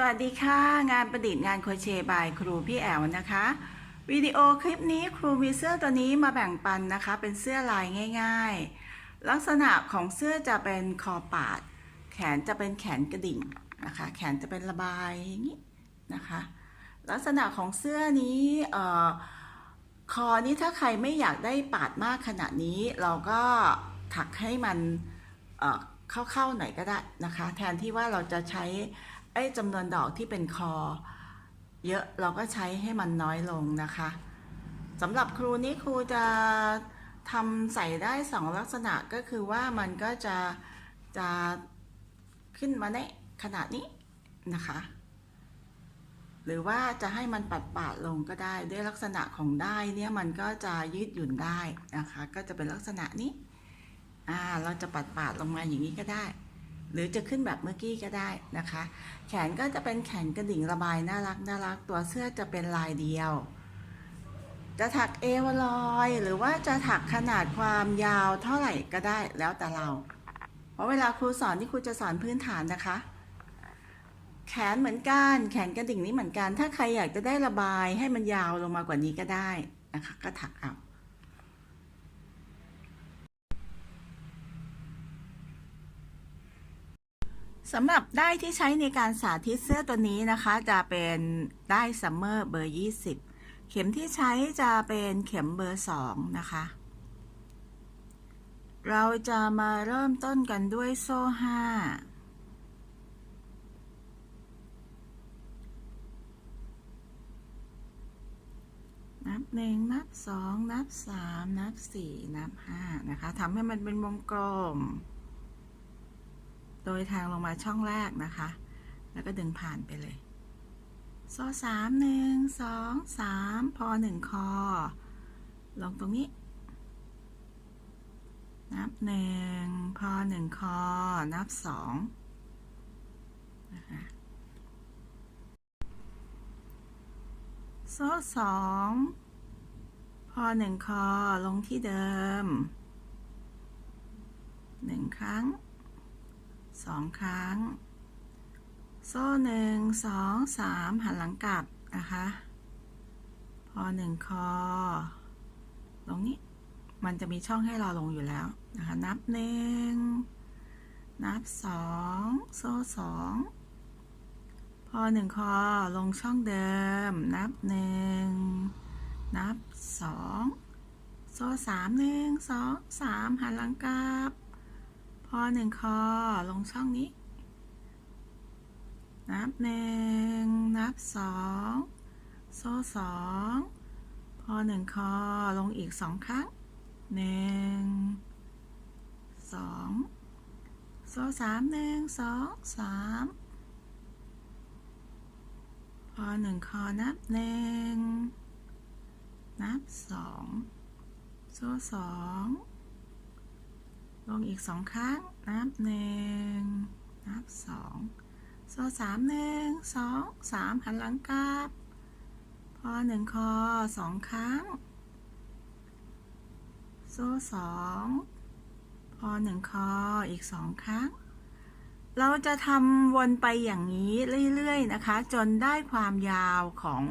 สวัสดีค่ะ งานประดิษฐ์งานโคเชบายครูพี่แอวนะคะวิดีโอคลิปนี้ครูมีเสื้อตัวนี้มาแบ่งปันนะคะ เป็นเสื้อลายง่าย ๆ ลักษณะของเสื้อจะเป็นคอปาด แขนจะเป็นแขนกระดิ่งนะคะ แขนจะเป็นระบายอย่างนี้นะคะ ลักษณะของเสื้อนี้เอ่อคอนี้ถ้าใครไม่อยากได้ปาดมากขนาดนี้ เราก็ถักให้มันเข้าๆหน่อยก็ได้นะคะ แทนที่ว่าเราจะใช้ อ้จำนวนดอกที่เป็นคอ เยอะเราก็ใช้ให้มันน้อยลงนะคะสำหรับครูนี้ครูจะทำใส่ได้สองลักษณะก็คือว่ามันก็จะจะขึ้นมาในขนาดนี้นะคะ หรือว่าจะให้มันปัดปาดลงก็ได้ด้วยลักษณะของได้เนี่ยมันก็จะยืดหยุ่นได้นะคะ ก็จะเป็นลักษณะนี้อ่าเราจะปัดปาดลงมาอย่างนี้ก็ได้ หรือจะขึ้นแบบเมื่อกี้ก็ได้นะคะ แขนก็จะเป็นแขนกระดิ่งระบายน่ารักน่ารักตัวเสื้อจะเป็นลายเดียว จะถักเอวลอยหรือว่าจะถักขนาดความยาวเท่าไหร่ก็ได้แล้วแต่เรา เพราะเวลาครูสอนที่ครูจะสอนพื้นฐานนะคะ แขนเหมือนกัน แขนกระดิ่งนี้เหมือนกัน ถ้าใครอยากจะได้ระบายให้มันยาวลงมากว่านี้ก็ได้นะคะ ก็ถักเอา สำหรับได้ที่ใช้ในการสาธิตเสื้อตัวนี้นะคะ จะเป็นได้ซัมเมอร์เบอร์ 20 เข็มที่ใช้จะเป็นเข็มเบอร์ 2 นะคะ เราจะมาเริ่มต้นกันด้วยโซ่ 5 นับหนึ่งนับสองนับสามนับสี่นับห้านะคะทำให้มันเป็นวงกลม โดยทางลงมาช่องแรกนะคะ แล้วก็ดึงผ่านไปเลยโซ่สามหนึ่งสองสามพอหนึ่งคอ ลงตรงนี้ นับหนึ่งพอหนึ่งคอ นับสองนะคะโซ่สองพอหนึ่งคอลงที่เดิมหนึ่งครั้ง สองครั้ง โซ่หนึ่งสองสามหันหลังกลับนะคะ พอหนึ่งคอ ตรงนี้มันจะมีช่องให้เราลงอยู่แล้วนะคะ นับหนึ่งนับสองโซ่สองพอหนึ่งคอลงช่องเดิม นับหนึ่งนับสองโซ่สามหนึ่งสองสามหันหลังกลับ พอหนึ่งคอลงช่องนี้ นับหนึ่งนับสองโซ่สองพอหนึ่งคอลงอีกสองครั้งหนึ่งสองโซ่สามหนึ่งสองสามพอหนึ่งคอนับหนึ่งนับสองโซ่สอง ลงอีกสองครั้ง นับหนึ่งนับสองโซ่สามหนึ่งสองสามหันหลังกลับ พอหนึ่งคอสองครั้ง โซ่สองพอหนึ่งคออีกสองครั้ง เราจะทำวนไปอย่างนี้เรื่อยๆนะคะ จนได้ความยาวของ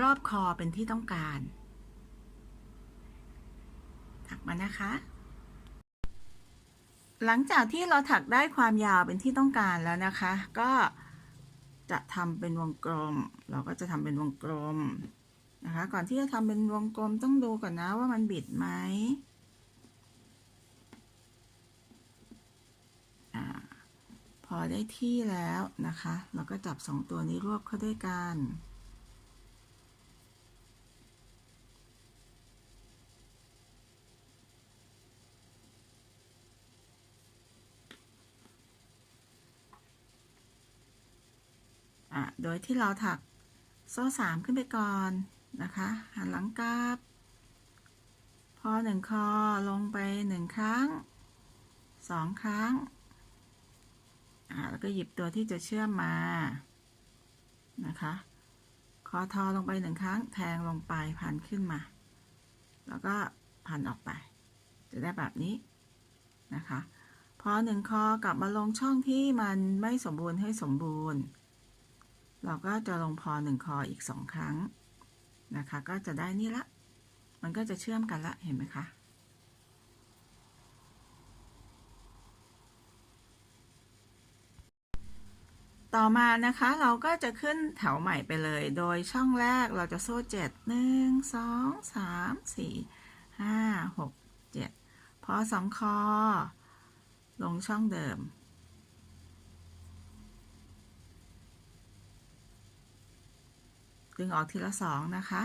รอบคอเป็นที่ต้องการถักมานะคะ หลังจากที่เราถักได้ความยาวเป็นที่ต้องการแล้วนะคะ ก็จะทำเป็นวงกลม เราก็จะทำเป็นวงกลมนะคะ ก่อนที่จะทำเป็นวงกลมต้องดูก่อนนะว่ามันบิดไหมพอได้ที่แล้วนะคะ เราก็จับสองตัวนี้รวบเข้าด้วยกัน ดยที่เราถักโซ่สามขึ้นไปก่อนนะคะหันหลังกลับ พอหนึ่งคอลงไปหนึ่งครั้งสองครั้งอะแล้วก็หยิบตัวที่จะเชื่อมมานะคะคอทอลงไปหนึ่งครั้งแทงลงไปพันขึ้นมา แล้วก็พันออกไป จะได้แบบนี้นะคะ พอหนึ่งคอกลับมาลงช่องที่มันไม่สมบูรณ์ให้สมบูรณ์ เราก็จะลงพอหนึ่งคออีกสองครั้งนะคะ ก็จะได้นี่ละ มันก็จะเชื่อมกันละ เห็นไหมคะต่อมานะคะเราก็จะขึ้นแถวใหม่ไปเลย โดยช่องแรกเราจะโซ่เจ็ดหนึ่งสองสามสี่ห้าหกเจ็ดพอสองคอ ลงช่องเดิม ดึงออกทีละสองนะคะ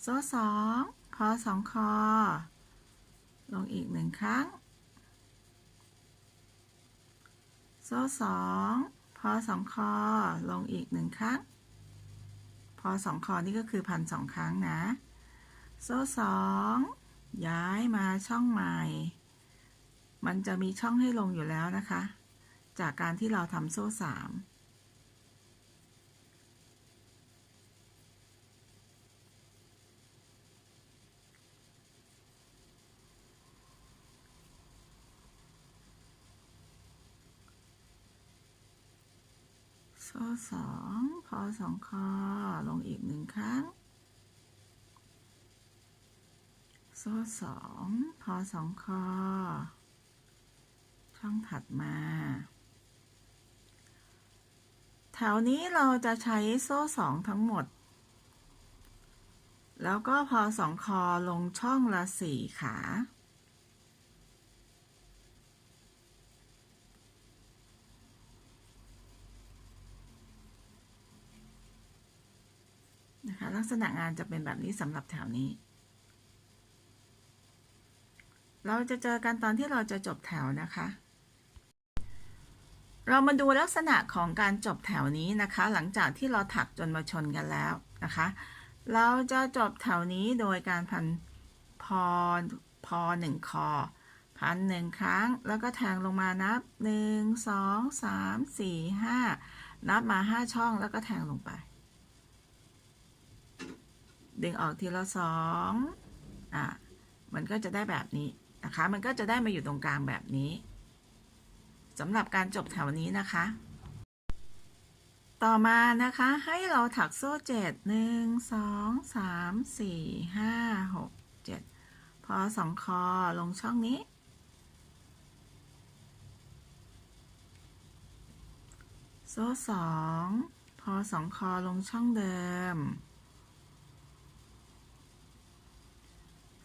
โซ่สองพอสองคอ ลงอีกหนึ่งครั้ง โซ่สองพอสองคอ ลงอีกหนึ่งครั้ง พอสองคอนี่ก็คือพันสองครั้งนะ โซ่สองย้ายมาช่องใหม่ มันจะมีช่องให้ลงอยู่แล้วนะคะ จากการที่เราทำโซ่สาม สองพอสองคอลงอีกหนึ่งครั้ง โซ่สองพอสองคอ ช่องถัดมาแถวนี้เราจะใช้โซ่สองทั้งหมด แล้วก็พอสองคอลงช่องละสี่ขา นะคะ ลักษณะงานจะเป็นแบบนี้สำหรับแถวนี้ เราจะเจอกันตอนที่เราจะจบแถวนะคะ เรามาดูลักษณะของการจบแถวนี้นะคะ หลังจากที่เราถักจนมาชนกันแล้วนะคะ เราจะจบแถวนี้โดยการพันพอพอหนึ่งคอพันหนึ่งครั้ง แล้วก็แทงลงมานับหนึ่งสองสามสี่ห้านับมาห้าช่องแล้วก็แทงลงไป ดึงออกทีละสองอะมันก็จะได้แบบนี้นะคะ มันก็จะได้มาอยู่ตรงกลางแบบนี้สำหรับการจบแถวนี้นะคะ ต่อมานะคะให้เราถักโซ่เจ็ดหนึ่งสองสามสี่ห้าหกเจ็ดพอสองคอลงช่องนี้ โซ่สองพอสองคอลงช่องเดิม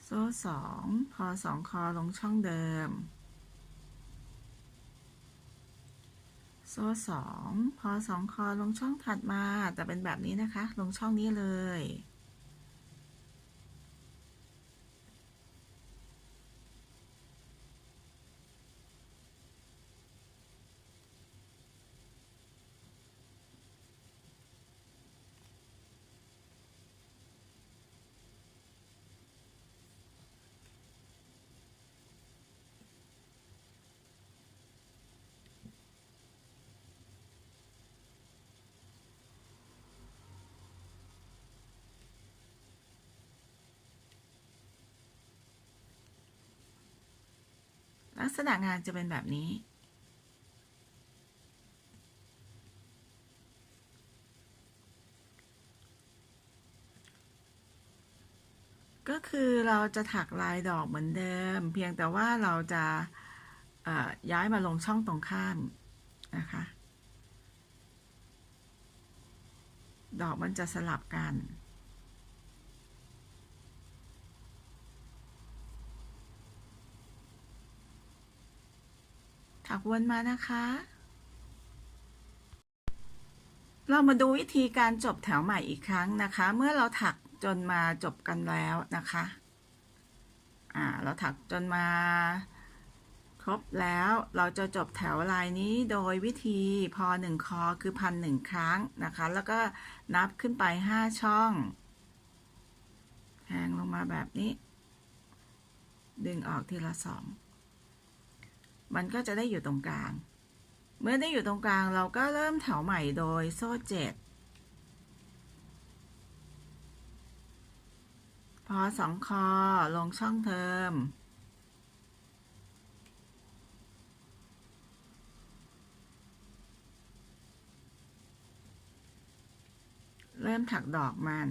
โซ่สองพอสองคอลงช่องเดิม โซ่สองพอสองคอลงช่องถัดมา แต่เป็นแบบนี้นะคะ ลงช่องนี้เลย ษณะงานจะเป็นแบบนี้ ก็คือเราจะถักลายดอกเหมือนเดิม เพียงแต่ว่าเราจะย้ายมาลงช่องตรงข้ามนะคะ ดอกมันจะสลับกัน ถักวนมานะคะ เรามาดูวิธีการจบแถวใหม่อีกครั้งนะคะ เมื่อเราถักจนมาจบกันแล้วนะคะ อ่า เราถักจนมาครบแล้วเราจะจบแถวลายนี้โดยวิธีพอหนึ่งคอคือพันหนึ่งครั้งนะคะ แล้วก็นับขึ้นไปห้าช่องแทงลงมาแบบนี้ ดึงออกทีละสอง มันก็จะได้อยู่ตรงกลาง เมื่อได้อยู่ตรงกลางเราก็เริ่มแถวใหม่โดยโซ่เจ็ดพอสองคอลงช่องเทอม เริ่มถักดอกมัน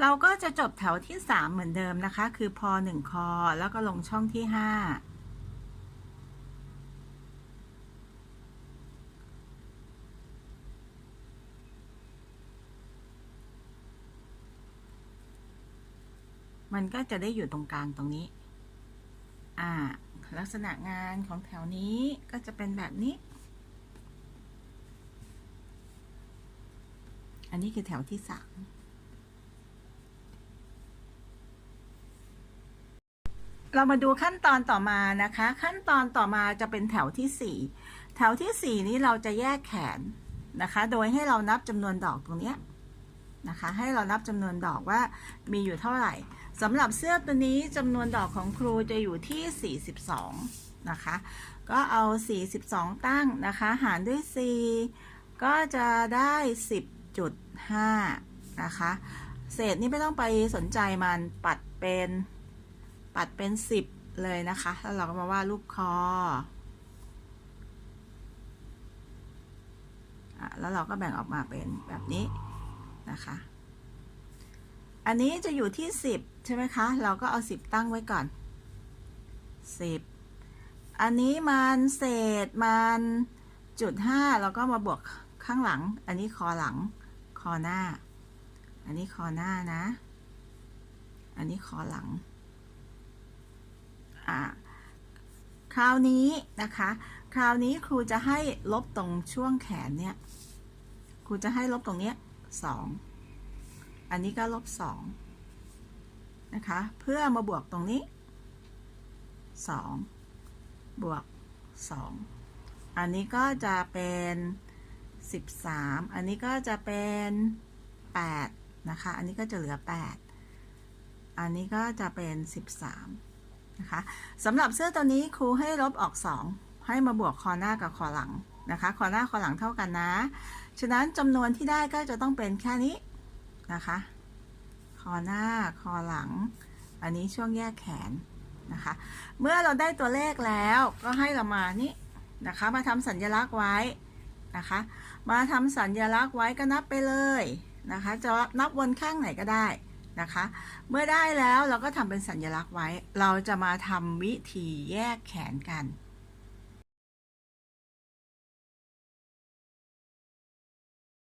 เราก็จะจบแถวที่ 3 เหมือนเดิมนะคะ คือพอ1คอ แล้วก็ลงช่องที่ 5 มันก็จะได้อยู่ตรงกลางตรงนี้ อ่า ลักษณะงานของแถวนี้ก็จะเป็นแบบนี้ อันนี้คือแถวที่สาม เรามาดูขั้นตอนต่อมานะคะ ขั้นตอนต่อมาจะเป็นแถวที่ 4 แถวที่ 4 นี้เราจะแยกแขนนะคะ โดยให้เรานับจำนวนดอกตรงเนี้ยนะคะ ให้เรานับจำนวนดอกว่ามีอยู่เท่าไหร่สำหรับเสื้อตัวนี้จำนวนดอกของครูจะอยู่ที่ 42 นะคะ ก็เอา 42 ตั้งนะคะ หารด้วย 4 ก็จะได้ 10.5 นะคะ เศษนี่ไม่ต้องไปสนใจมันปัดเป็น ปัดเป็น 10 เลยนะคะแล้วเราก็มาว่าดรูปคออแล้วเราก็แบ่งออกมาเป็นแบบนี้นะคะ อันนี้จะอยู่ที่ 10 ใช่ไหมคะ เราก็เอา 10 ตั้งไว้ก่อน 10 อันนี้มันเศษมันจุด5เราก็มาบวกข้างหลัง อันนี้คอหลัง คอหน้า อันนี้คอหน้านะ อันนี้คอหลัง อ่าคราวนี้นะคะ คราวนี้ครูจะให้ลบตรงช่วงแขนเนี่ย ครูจะให้ลบตรงเนี้ยสอง อันนี้ก็ลบสองนะคะ เพื่อมาบวกตรงนี้สองบวกสอง อันนี้ก็จะเป็นสิบสามอันนี้ก็จะเป็นแปดนะคะ อันนี้ก็จะเหลือแปดอันนี้ก็จะเป็นสิบสาม นะคะสำหรับเสื้อตัวนี้ครูให้ลบออกสองให้มาบวกคอหน้ากับคอหลังนะคะคอหน้าคอหลังเท่ากันนะ ฉะนั้นจำนวนที่ได้ก็จะต้องเป็นแค่นี้นะคะคอหน้าคอหลัง อันนี้ช่วงแยกแขนนะคะ เมื่อเราได้ตัวเลขแล้วก็ให้เรามานี่นะคะมาทำสัญลักษณ์ไว้นะคะ มาทำสัญลักษณ์ไว้ก็นับไปเลยนะคะ จะนับวนข้างไหนก็ได้ นะคะ เมื่อได้แล้วเราก็ทำเป็นสัญลักษณ์ไว้ เราจะมาทำวิธีแยกแขนกัน